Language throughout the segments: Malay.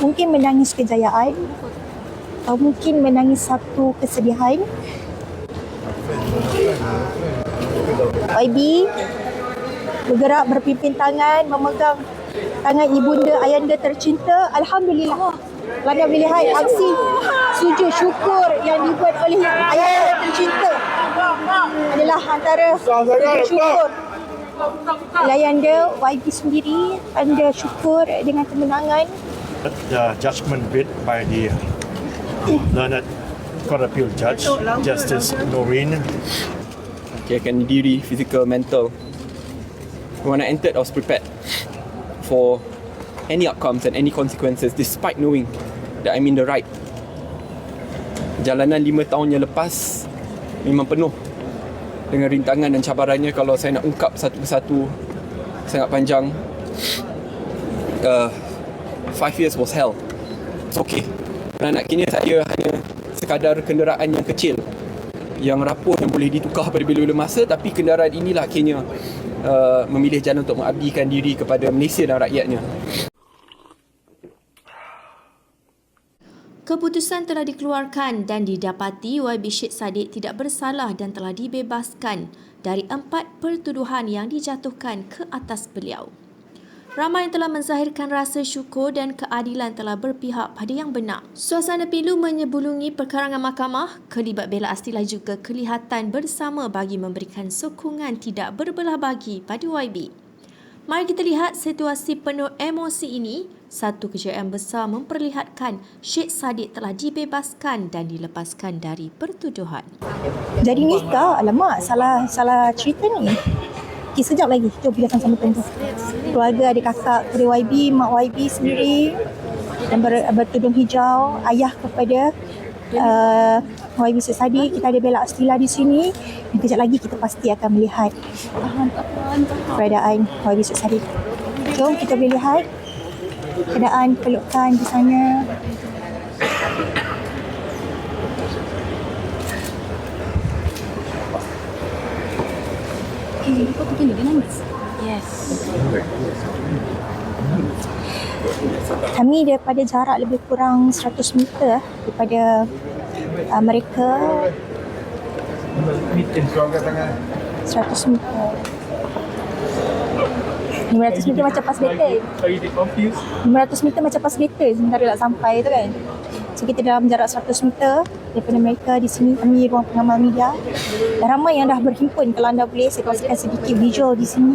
Mungkin menangis kejayaan atau mungkin menangis satu kesedihan. YB bergerak berpimpin tangan memegang tangan ibunda ayanda tercinta. Alhamdulillah. Kerana melihat aksi sujud syukur yang dibuat oleh ayanda tercinta adalah antara sujud syukur Ayanda YB sendiri anda syukur dengan kemenangan the judgment bid by the learned court appeal judge, Justice Noreen. kirakan diri, physical, mental. When I entered, I was prepared for any outcomes and any consequences despite knowing that I'm in the right. Jalanan lima tahun yang lepas memang penuh dengan rintangan dan cabarannya kalau saya nak ungkap satu persatu sangat panjang. Uh, five years was hell. It's okay. Kerana kini saya hanya sekadar kenderaan yang kecil yang rapuh yang boleh ditukar pada bila-bila masa tapi kenderaan inilah akhirnya uh, memilih jalan untuk mengabdikan diri kepada Malaysia dan rakyatnya. Keputusan telah dikeluarkan dan didapati YB Syed Saddiq tidak bersalah dan telah dibebaskan dari empat pertuduhan yang dijatuhkan ke atas beliau. Ramai yang telah menzahirkan rasa syukur dan keadilan telah berpihak pada yang benar. Suasana pilu menyebulungi perkarangan mahkamah, kelibat bela astilah juga kelihatan bersama bagi memberikan sokongan tidak berbelah bagi pada YB. Mari kita lihat situasi penuh emosi ini. Satu kejayaan besar memperlihatkan Syed Saddiq telah dibebaskan dan dilepaskan dari pertuduhan. jadi nikah alamak salah salah cerita ni Okay, sekejap lagi. Jom sambungkan tu. Keluarga adik kakak kepada YB, mak YB sendiri yang ber, bertudung hijau, ayah kepada uh, YB Sesadi. Kita ada Bella Astila di sini. Dan kejap lagi kita pasti akan melihat keberadaan YB Sesadi. Jom kita boleh lihat keadaan pelukan di sana. Kami daripada jarak lebih kurang 100 meter daripada uh, mereka 100 meter. 500 meter macam pas battle 500 meter macam pas battle sementara nak sampai tu kan. So kita dalam jarak 100 meter daripada mereka di sini kami ruang pengamal media. Dan ramai yang dah berhimpun kalau anda boleh saya kongsikan sedikit visual di sini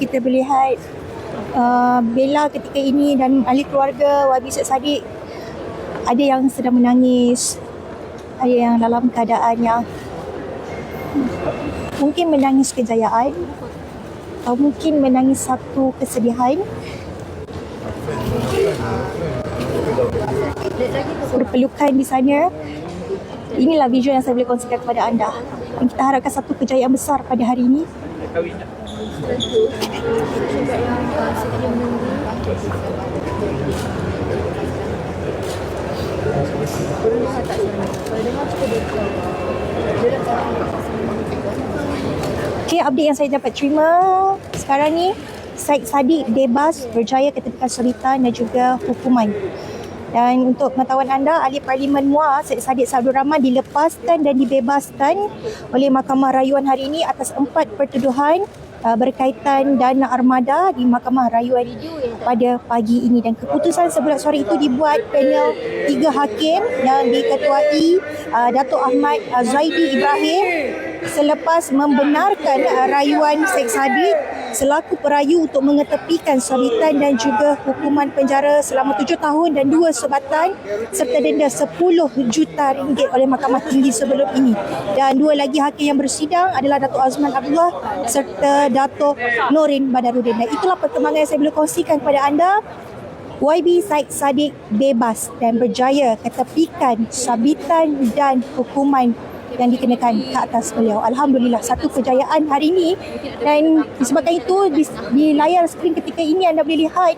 Kita boleh lihat uh, Bella ketika ini dan ahli keluarga YB Syed Saddiq ada yang sedang menangis, ada yang dalam keadaan yang mungkin menangis kejayaan atau mungkin menangis satu kesedihan. Berpelukan di sana. Inilah visual yang saya boleh kongsikan kepada anda. Dan kita harapkan satu kejayaan besar pada hari ini. Okey, update yang saya dapat terima sekarang ni Syed Saddiq bebas berjaya ketepikan sultan dan juga hukuman. Dan untuk pengetahuan anda, ahli parlimen MUA Syed Saddiq Abdul Rahman dilepaskan dan dibebaskan oleh Mahkamah Rayuan hari ini atas empat pertuduhan uh, berkaitan dana armada di Mahkamah Rayuan pada pagi ini. Dan keputusan sebulan sore itu dibuat panel tiga hakim yang diketuai uh, Datuk Ahmad uh, Zaidi Ibrahim selepas membenarkan uh, rayuan Sheikh Sadiq selaku perayu untuk mengetepikan sabitan dan juga hukuman penjara selama tujuh tahun dan dua sebatan serta denda 10 juta ringgit oleh Mahkamah Tinggi sebelum ini. Dan dua lagi hakim yang bersidang adalah Datuk Azman Abdullah serta Datuk Norin Badarudin. Dan itulah perkembangan yang saya boleh kongsikan kepada anda. YB Said Sadiq bebas dan berjaya ketepikan sabitan dan hukuman yang dikenakan ke atas beliau. Alhamdulillah satu kejayaan hari ini dan disebabkan itu di, di layar skrin ketika ini anda boleh lihat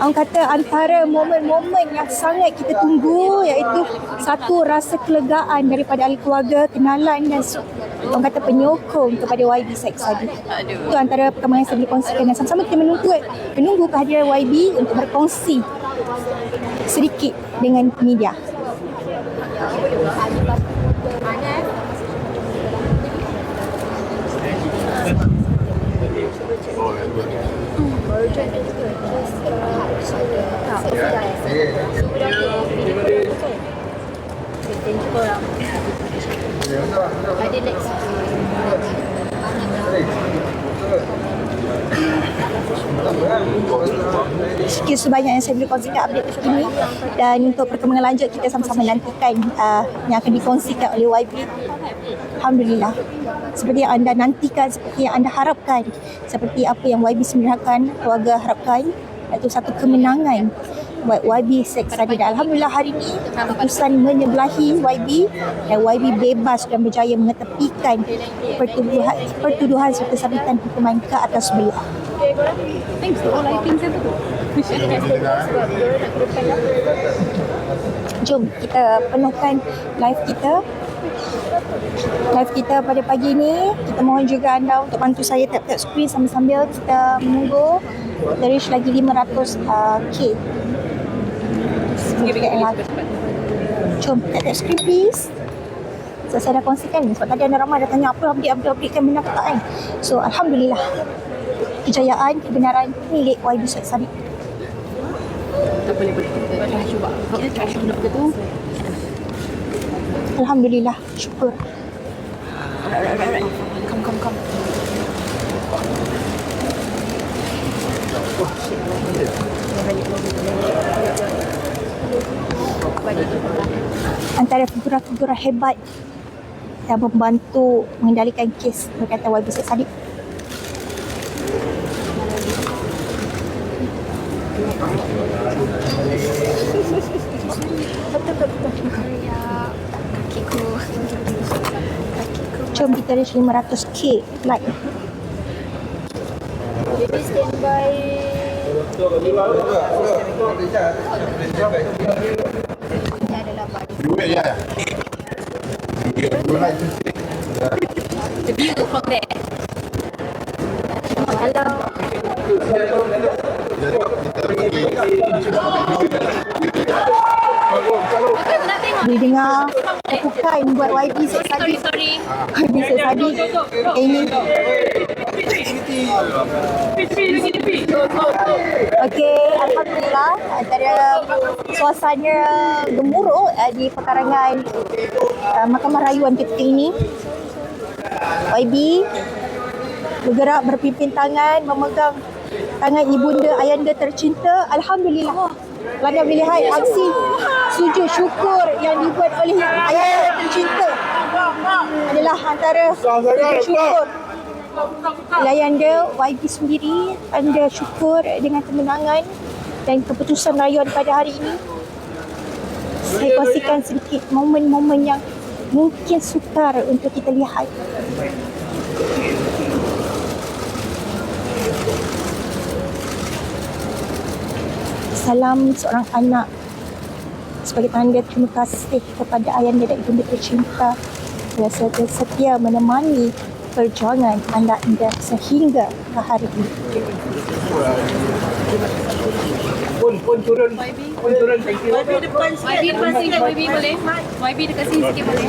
orang kata antara momen-momen yang sangat kita tunggu iaitu satu rasa kelegaan daripada ahli keluarga, kenalan dan orang kata penyokong kepada YB Said Sadiq. Itu antara perkembangan yang saya boleh kongsikan dan sama-sama kita menunggu menunggu kehadiran YB untuk berkongsi sedikit dengan media. Sekian sebanyak yang saya boleh kongsikan update ini dan untuk perkembangan lanjut kita sama-sama nantikan uh, yang akan dikongsikan oleh YB. Alhamdulillah. Seperti yang anda nantikan, seperti yang anda harapkan, seperti apa yang YB sebenarkan, keluarga harapkan, iaitu satu kemenangan buat YB Seks Sadi. Dan Alhamdulillah hari ini keputusan menyebelahi YB dan YB bebas dan berjaya mengetepikan pertuduhan, pertuduhan serta sabitan hukuman ke atas beliau. Thanks to all lighting saya tu. Jom kita penuhkan live kita. Live kita pada pagi ini. Kita mohon juga anda untuk bantu saya tap-tap screen sambil-sambil kita menunggu. Kita reach lagi 500 uh, K. Live Jom tap-tap screen please. So, saya dah kongsikan sebab tadi anda ramai dah tanya apa update-update kan benar ke tak kan. So Alhamdulillah. Kejayaan, kebenaran milik YB Syed Sadiq Tak boleh boleh. Kita cuba. Kita try benda tu. Alhamdulillah, syukur Alright, alright, alright. Come, come, come. antara figura-figura hebat yang membantu mengendalikan kes berkaitan YB Syed Sadiq. jom kita reach 500k like jadi standby The view from there. Boleh dengar bukan buat YB Syed Sorry, sorry. YB Syed Sadiq. Ini. Okey, Alhamdulillah antara suasana gemuruh uh, di pekarangan uh, Mahkamah Rayuan ketika ini. YB bergerak berpimpin tangan memegang tangan ibunda ayanda tercinta. Alhamdulillah. Anda boleh lihat aksi sujud syukur yang dibuat oleh ayanda tercinta adalah antara sujud syukur Layanda YB sendiri anda syukur dengan kemenangan dan keputusan rayuan pada hari ini. Saya kongsikan sedikit momen-momen yang mungkin sukar untuk kita lihat. Salam seorang anak sebagai tanda terima kasih kepada ayahnya dan ibunda tercinta yang setia, setia menemani perjuangan anak anda sehingga ke hari ini. YB depan sikit, YB boleh? YB dekat sini sikit boleh?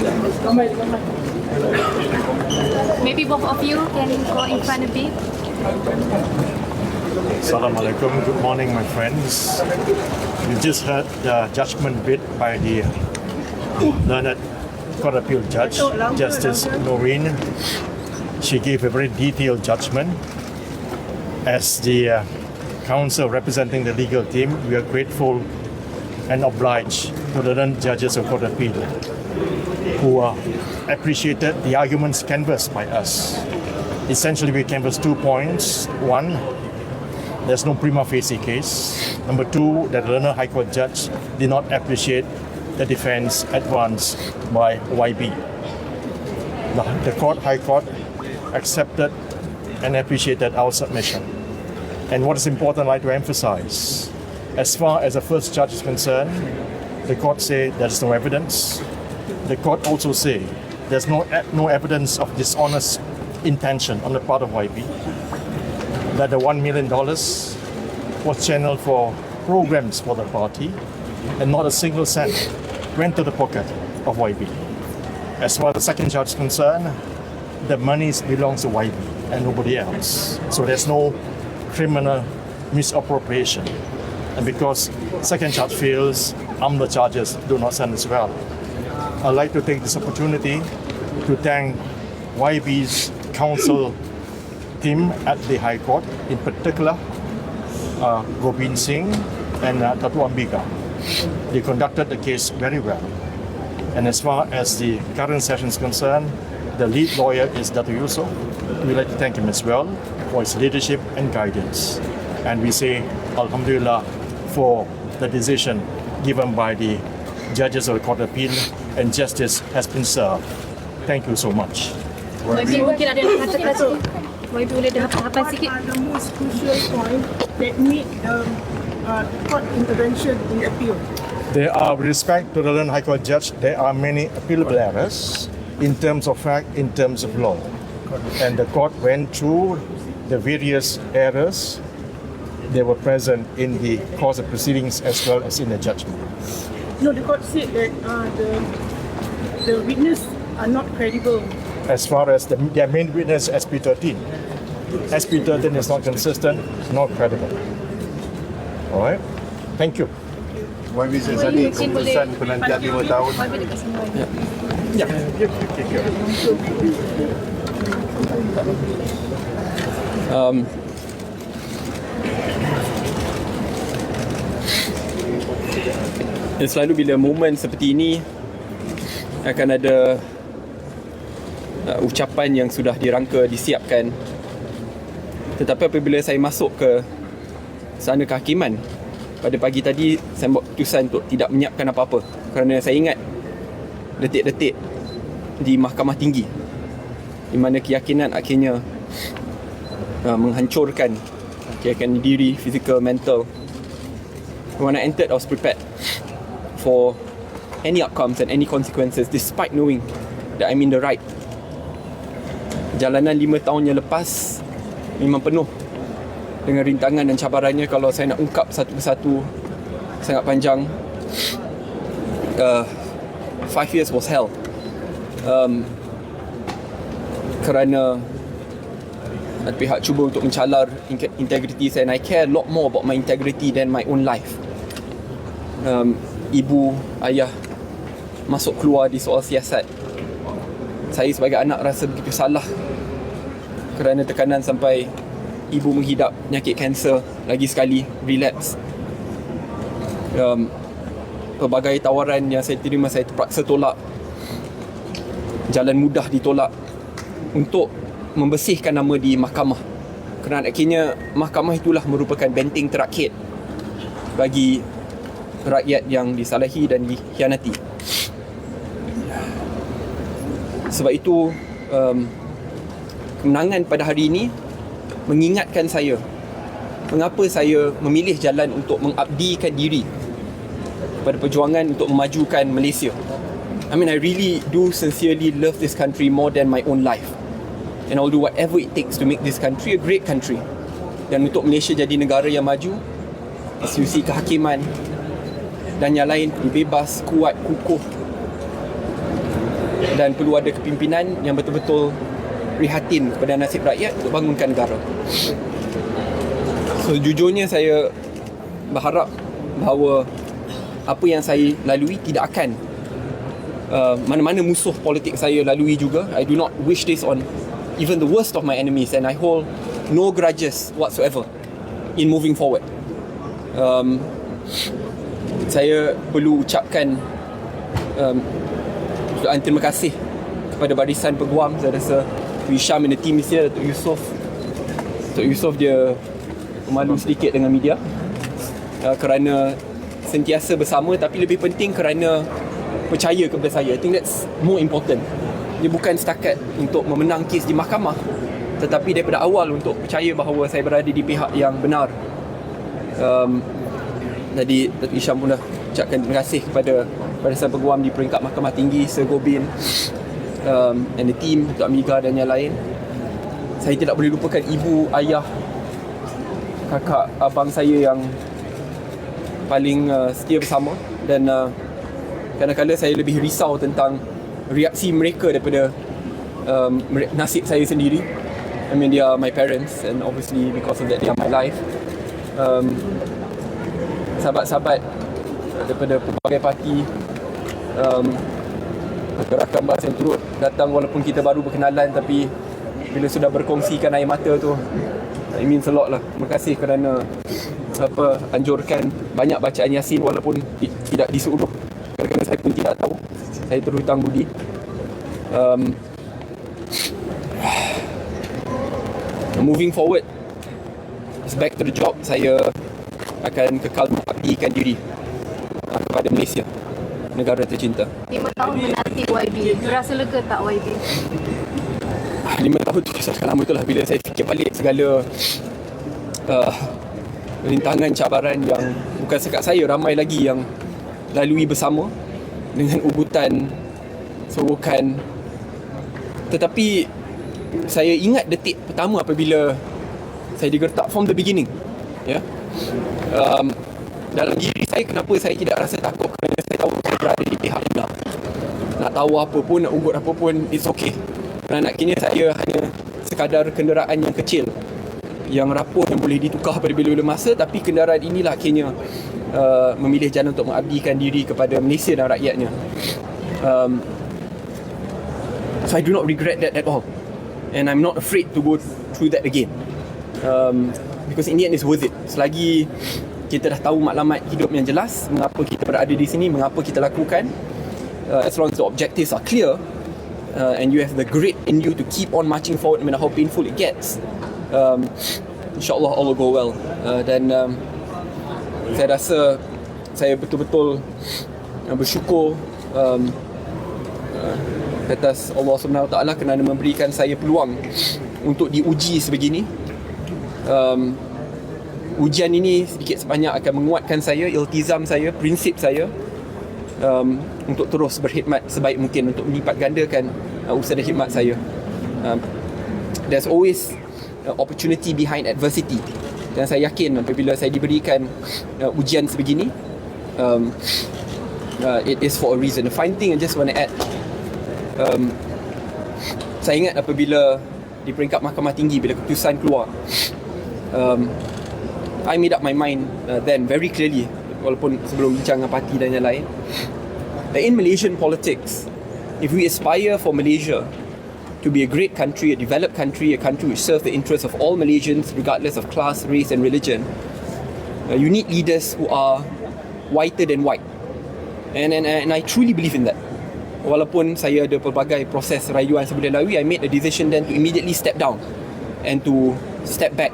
Maybe both of you can go in front a bit. Assalamualaikum. Good morning, my friends. You just heard the judgment bid by the learned Court Appeal Judge, Justice Noreen. She gave a very detailed judgment. As the uh, counsel representing the legal team, we are grateful and obliged to the learned judges of Court Appeal who uh, appreciated the arguments canvassed by us. Essentially, we canvassed two points. One, there's no prima facie case. Number two, that the learned High Court judge did not appreciate the defense advanced by YB. The, the court, High Court, accepted and appreciated our submission. And what is important, I'd like to emphasize, as far as the first judge is concerned, the court say there is no evidence. The court also say there's no no evidence of dishonest intention on the part of YB. That the one million dollars was channeled for programs for the party, and not a single cent went to the pocket of YB. As far as the second charge is concerned, the monies belongs to YB and nobody else. So there's no criminal misappropriation. And because second charge fails, AMLA charges do not stand as well. I'd like to take this opportunity to thank YB's counsel team at the High Court, in particular uh, Gobind Singh and uh, Tatu Ambika. They conducted the case very well. And as far as the current session is concerned, the lead lawyer is Datu Yusuf. We'd like to thank him as well for his leadership and guidance. And we say Alhamdulillah for the decision given by the judges of the Court of Appeal and justice has been served. Thank you so much. Mungkin ada nak katakan sikit. Maybe boleh dah harapan sikit. are the most crucial point that need the uh, court intervention in appeal. There are, with respect to the London High Court judge, there are many appealable errors in terms of fact, in terms of law. And the court went through the various errors that were present in the course of proceedings as well as in the judgment. No, the court said that uh, the the witness are not credible. As far as the, their main witness, SP13, SP13 is not consistent, not credible. All right? Thank you. YB Zazani keputusan penantian 5 tahun. Thank you. um, dan selalu bila momen seperti ini akan ada uh, ucapan yang sudah dirangka disiapkan tetapi apabila saya masuk ke sana kehakiman pada pagi tadi saya buat keputusan untuk tidak menyiapkan apa-apa kerana saya ingat detik-detik di mahkamah tinggi di mana keyakinan akhirnya uh, menghancurkan keyakinan diri, physical, mental. When I entered, I was prepared for any outcomes and any consequences despite knowing that I'm in the right. Jalanan lima tahun yang lepas memang penuh dengan rintangan dan cabarannya kalau saya nak ungkap satu persatu sangat panjang. Uh, five years was hell. Um, kerana pihak cuba untuk mencalar in- integriti saya and I care a lot more about my integrity than my own life. Um, ibu, ayah masuk keluar di soal siasat. Saya sebagai anak rasa begitu salah kerana tekanan sampai ibu menghidap penyakit kanser lagi sekali relapse. Um, pelbagai tawaran yang saya terima saya terpaksa tolak. Jalan mudah ditolak untuk membersihkan nama di mahkamah. Kerana akhirnya mahkamah itulah merupakan benteng terakhir bagi rakyat yang disalahi dan dikhianati. Sebab itu um, kemenangan pada hari ini mengingatkan saya mengapa saya memilih jalan untuk mengabdikan diri pada perjuangan untuk memajukan Malaysia. I mean I really do sincerely love this country more than my own life. And I'll do whatever it takes to make this country a great country. Dan untuk Malaysia jadi negara yang maju, institusi kehakiman dan yang lain lebih bebas, kuat, kukuh. dan perlu ada kepimpinan yang betul-betul prihatin kepada nasib rakyat untuk bangunkan negara. So jujurnya saya berharap bahawa apa yang saya lalui tidak akan uh, mana-mana musuh politik saya lalui juga. I do not wish this on even the worst of my enemies and I hold no grudges whatsoever in moving forward. Um, saya perlu ucapkan um, terima kasih kepada barisan peguam saya rasa Hisham and the team is here Datuk Yusof. Datuk Yusof dia malu sedikit dengan media. Uh, kerana sentiasa bersama tapi lebih penting kerana percaya kepada saya. I think that's more important. Dia bukan setakat untuk memenang kes di mahkamah tetapi daripada awal untuk percaya bahawa saya berada di pihak yang benar. Um, Tadi Datuk Isham pun dah ucapkan terima kasih kepada Barisan Peguam di peringkat Mahkamah Tinggi Sir Gobin um, and the team Datuk Amiga dan yang lain. Saya tidak boleh lupakan ibu, ayah kakak, abang saya yang paling uh, setia bersama. Dan uh, kadang-kadang saya lebih risau tentang reaksi mereka daripada um, nasib saya sendiri. I mean they are my parents and obviously because of that they are my life. Um, sahabat-sahabat daripada pelbagai parti um, rakan bahas yang turut datang walaupun kita baru berkenalan tapi bila sudah berkongsikan air mata tu it means a lot lah. Terima kasih kerana apa anjurkan banyak bacaan yasin walaupun ti- tidak disuruh. Kerana saya pun tidak tahu. Saya terhutang budi. Um, moving forward it's back to the job. Saya akan kekal mengabdikan diri uh, kepada Malaysia negara tercinta 5 tahun menanti YB. Rasa lega tak YB? lima tahun tu saya lama tu lah bila saya fikir balik segala uh, rintangan cabaran yang bukan sekat saya ramai lagi yang lalui bersama dengan ugutan sogokan tetapi saya ingat detik pertama apabila saya digertak from the beginning ya um, dalam diri saya kenapa saya tidak rasa takut kerana di pihak benar nak tahu apa pun nak ugut apa pun it's okay. Kerana kini saya hanya sekadar kenderaan yang kecil. Yang rapuh yang boleh ditukar pada bila-bila masa tapi kenderaan inilah akhirnya uh, memilih jalan untuk mengabdikan diri kepada Malaysia dan rakyatnya. Um, so I do not regret that at all. And I'm not afraid to go through that again. Um, because in the end it's worth it. Selagi kita dah tahu maklumat hidup yang jelas mengapa kita berada di sini mengapa kita lakukan uh, as long as the objectives are clear uh, and you have the grit in you to keep on marching forward no matter how painful it gets um, insyaAllah all will go well. Uh, dan um, saya rasa saya betul-betul uh, bersyukur um, uh, atas Allah SWT kerana memberikan saya peluang untuk diuji sebegini. Um, ujian ini sedikit sebanyak akan menguatkan saya iltizam saya prinsip saya um, untuk terus berkhidmat sebaik mungkin untuk melipat gandakan uh, usaha dan khidmat saya. Um, there's always uh, opportunity behind adversity. Dan saya yakin apabila saya diberikan uh, ujian sebegini um, uh, it is for a reason. The fine thing I just want to add um, saya ingat apabila di peringkat mahkamah tinggi bila keputusan keluar um, I made up my mind uh, then very clearly walaupun sebelum bincang dengan parti dan yang lain that in Malaysian politics if we aspire for Malaysia to be a great country, a developed country, a country which serves the interests of all Malaysians regardless of class, race and religion uh, you need leaders who are whiter than white. And, and, and I truly believe in that. Walaupun saya ada pelbagai proses rayuan sebelum lalui I made a decision then to immediately step down and to step back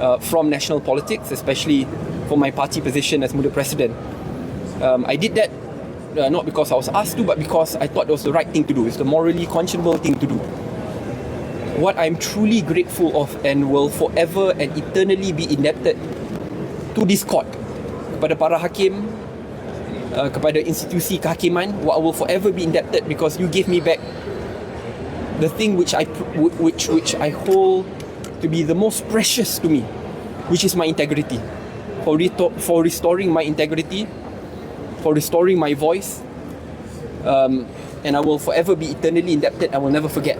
uh, from national politics especially for my party position as Muda President. Um, I did that uh, not because I was asked to but because I thought it was the right thing to do. It's the morally conscionable thing to do. What I'm truly grateful of and will forever and eternally be indebted to this court kepada para hakim uh, kepada institusi kehakiman what I will forever be indebted because you gave me back the thing which I which which I hold to be the most precious to me which is my integrity for reto- for restoring my integrity for restoring my voice um, and I will forever be eternally indebted. I will never forget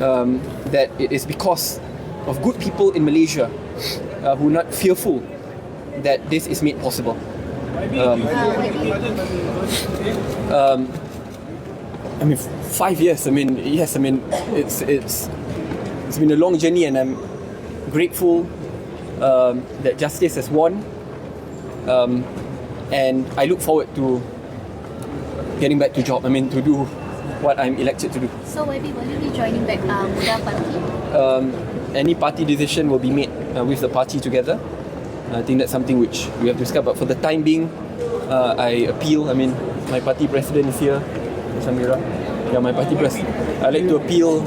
um, that it is because of good people in Malaysia uh, who are not fearful that this is made possible. Um, um, I mean, five years. I mean, yes. I mean, it's it's it's been a long journey, and I'm grateful um, that justice has won. Um, and I look forward to getting back to job. I mean, to do what I'm elected to do. So YB, will you be joining back uh, Muda Party? Um, any party decision will be made uh, with the party together. I think that's something which we have to discuss. But for the time being, uh, I appeal. I mean, my party president is here, Samira. Yeah, my party president. I like to appeal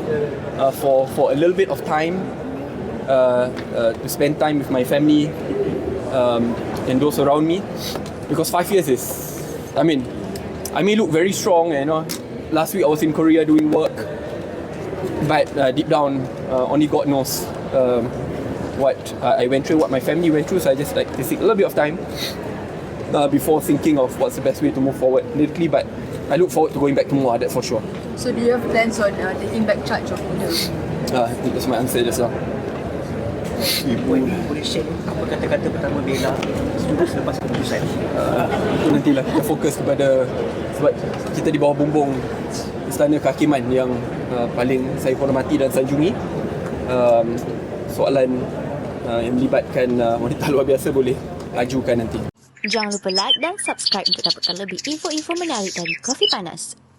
uh, for for a little bit of time uh, uh, to spend time with my family um, and those around me, because five years is. I mean, I may look very strong. You know, last week I was in Korea doing work but uh, deep down, uh, only God knows um, what I went through, what my family went through. So I just like to take a little bit of time before thinking of what's the best way to move forward politically. But I look forward to going back to Muar, that's for sure. So do you have plans on uh, taking back charge of Muda? Uh, that's my answer just now. Ibu boleh share apa kata-kata pertama Bella selepas keputusan Uh, itu nantilah kita fokus kepada sebab kita di bawah bumbung Istana Kehakiman yang uh, paling saya hormati dan sanjungi. Um, soalan uh, yang melibatkan uh, wanita luar biasa boleh ajukan nanti. Jangan lupa like dan subscribe untuk dapatkan lebih info-info menarik dari Kopi Panas.